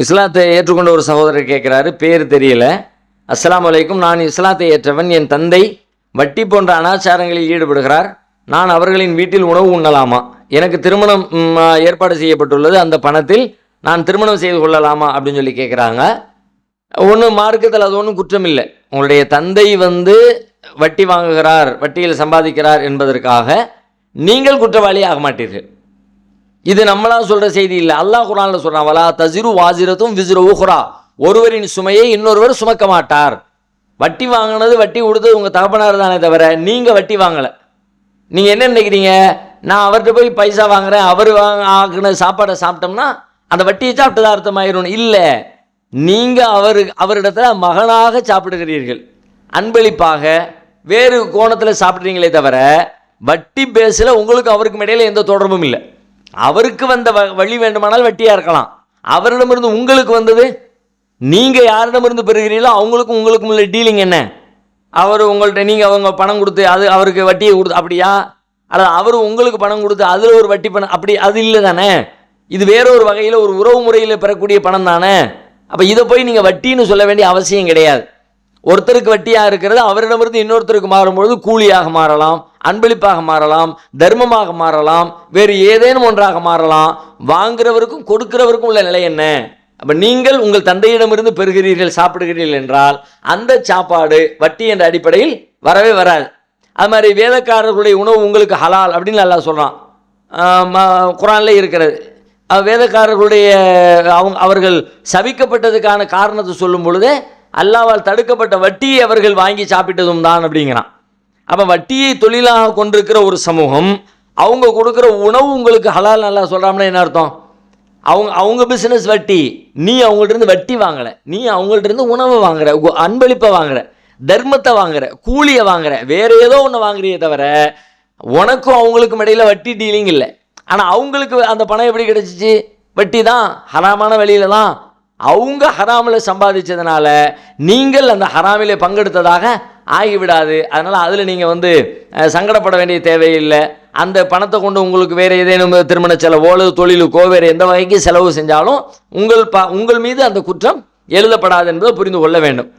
இஸ்லாத்தை ஏற்றுக்கொண்ட ஒரு சகோதரர் கேட்குறாரு பேர் தெரியல. அஸ்ஸலாமு வலைக்கும் நான் இஸ்லாத்தை ஏற்றவன் என் தந்தை வட்டி போன்ற அனாச்சாரங்களில் ஈடுபடுகிறார். நான் அவர்களின் வீட்டில் உணவு உண்ணலாமா? எனக்கு திருமணம் ஏற்பாடு செய்யப்பட்டுள்ளது அந்த பணத்தில் நான் திருமணம் செய்து கொள்ளலாமா? அப்படின்னு சொல்லி கேட்குறாங்க. ஒன்று மார்க்கத்தில் அது ஒன்றும் குற்றம் இல்லை உங்களுடைய தந்தை வந்து வட்டி வாங்குகிறார் வட்டியில் சம்பாதிக்கிறார் என்பதற்காக நீங்கள் குற்றவாளி ஆக மாட்டீர்கள். இது நம்மளா சொல்ற செய்தி இல்லை. அல்லாஹ் குரான்ல சொல்றான் வலா தசிரு வாசிரத்தும் விசிறு ஊஹுரா ஒருவரின் சுமையை இன்னொருவர் சுமக்க மாட்டார். வட்டி வாங்கினது வட்டி கொடுத்தது உங்கள் தகப்பனார் தானே தவிர நீங்கள் வட்டி வாங்கலை. நீங்கள் என்ன நினைக்கிறீங்க? நான் அவர்கிட்ட போய் பைசா வாங்குறேன் அவர் வாங்க ஆக்குன சாப்பாடை சாப்பிட்டோம்னா அந்த வட்டியை சாப்பிட்டதா அர்த்தமாயிரும். இல்லை நீங்கள் அவர் அவரிடத்துல மகனாக சாப்பிடுகிறீர்கள். அன்பளிப்பாக வேறு கோணத்தில் சாப்பிட்றீங்களே தவிர வட்டி பேஸில் உங்களுக்கு அவருக்கும் இடையில எந்த தொடர்பும் இல்லை. அவருக்கு வந்த வ- வழி வேண்டுமானால் வெட்டியாக இருக்கலாம். அவரிடமிருந்து உங்களுக்கு வந்தது நீங்கள் யாரிடமிருந்து பெறுகிறீர்களோ அவங்களுக்கும் உங்களுக்கும் உள்ள டீலிங் என்ன? அவர் உங்கள்கிட்ட நீங்கள் அவங்க பணம் கொடுத்து அது அவருக்கு வட்டியை கொடுத்து அப்படியா? அல்லது அவர் உங்களுக்கு பணம் கொடுத்து அதில் ஒரு வட்டி பணம் அப்படி அது இல்லை தானே? இது வேற ஒரு வகையில் ஒரு உறவு முறையில் பெறக்கூடிய பணம் தானே? அப்போ இதை போய் நீங்கள் வட்டின்னு சொல்ல வேண்டிய அவசியம் கிடையாது. ஒருத்தருக்கு வட்டியாக இருக்கிறது அவரிடமிருந்து இன்னொருத்தருக்கு மாறும்பொழுது கூலியாக மாறலாம் அன்பளிப்பாக மாறலாம் தர்மமாக மாறலாம் வேறு ஏதேனும் ஒன்றாக மாறலாம். வாங்குறவருக்கும் கொடுக்கிறவருக்கும் உள்ள நிலை என்ன? அப்போ நீங்கள் உங்கள் தந்தையிடமிருந்து பெறுகிறீர்கள் சாப்பிடுகிறீர்கள் என்றால் அந்த சாப்பாடு வட்டி என்ற அடிப்படையில் வரவே வராது. அது மாதிரி வேதக்காரர்களுடைய உணவு உங்களுக்கு ஹலால் அப்படின்னு நல்லா சொல்கிறான் குரான்லேயே இருக்கிறது. வேதக்காரர்களுடைய அவங்க அவர்கள் சபிக்கப்பட்டதுக்கான காரணத்தை சொல்லும் பொழுதே அல்லாவால் தடுக்கப்பட்ட வட்டியை அவர்கள் வாங்கி சாப்பிட்டதும் தான் அப்படிங்கிறான். அப்போ வட்டியை தொழிலாக கொண்டிருக்கிற ஒரு சமூகம் அவங்க கொடுக்குற உணவு உங்களுக்கு ஹலால் நல்லா சொல்கிறாங்கன்னா என்ன அர்த்தம்? அவங்க அவங்க பிஸ்னஸ் வட்டி நீ அவங்கள்ட்ட இருந்து வட்டி வாங்கலை. நீ அவங்கள்ட்ட இருந்து உணவு வாங்குற அன்பளிப்பை வாங்குற தர்மத்தை வாங்குற கூலியை வாங்குற வேற ஏதோ ஒன்று வாங்குறியே தவிர உனக்கும் அவங்களுக்கும் இடையில வட்டி டீலிங் இல்லை. ஆனால் அவங்களுக்கு அந்த பணம் எப்படி கிடச்சிச்சு? வட்டி தான் ஹராமான வழியில தான் அவங்க ஹராமில் சம்பாதிச்சதுனால நீங்கள் அந்த ஹராமிலே பங்கெடுத்ததாக ஆகிவிடாது. அதனால் அதில் நீங்கள் வந்து சங்கடப்பட வேண்டிய தேவையில்லை. அந்த பணத்தை கொண்டு உங்களுக்கு வேறு ஏதேனும் திருமண செலவோ அல்லது தொழிலுக்கோ வேறு எந்த வகைக்கு செலவு செஞ்சாலும் உங்கள் ப உங்கள் மீது அந்த குற்றம் எழுதப்படாது என்பதை புரிந்து கொள்ள வேண்டும்.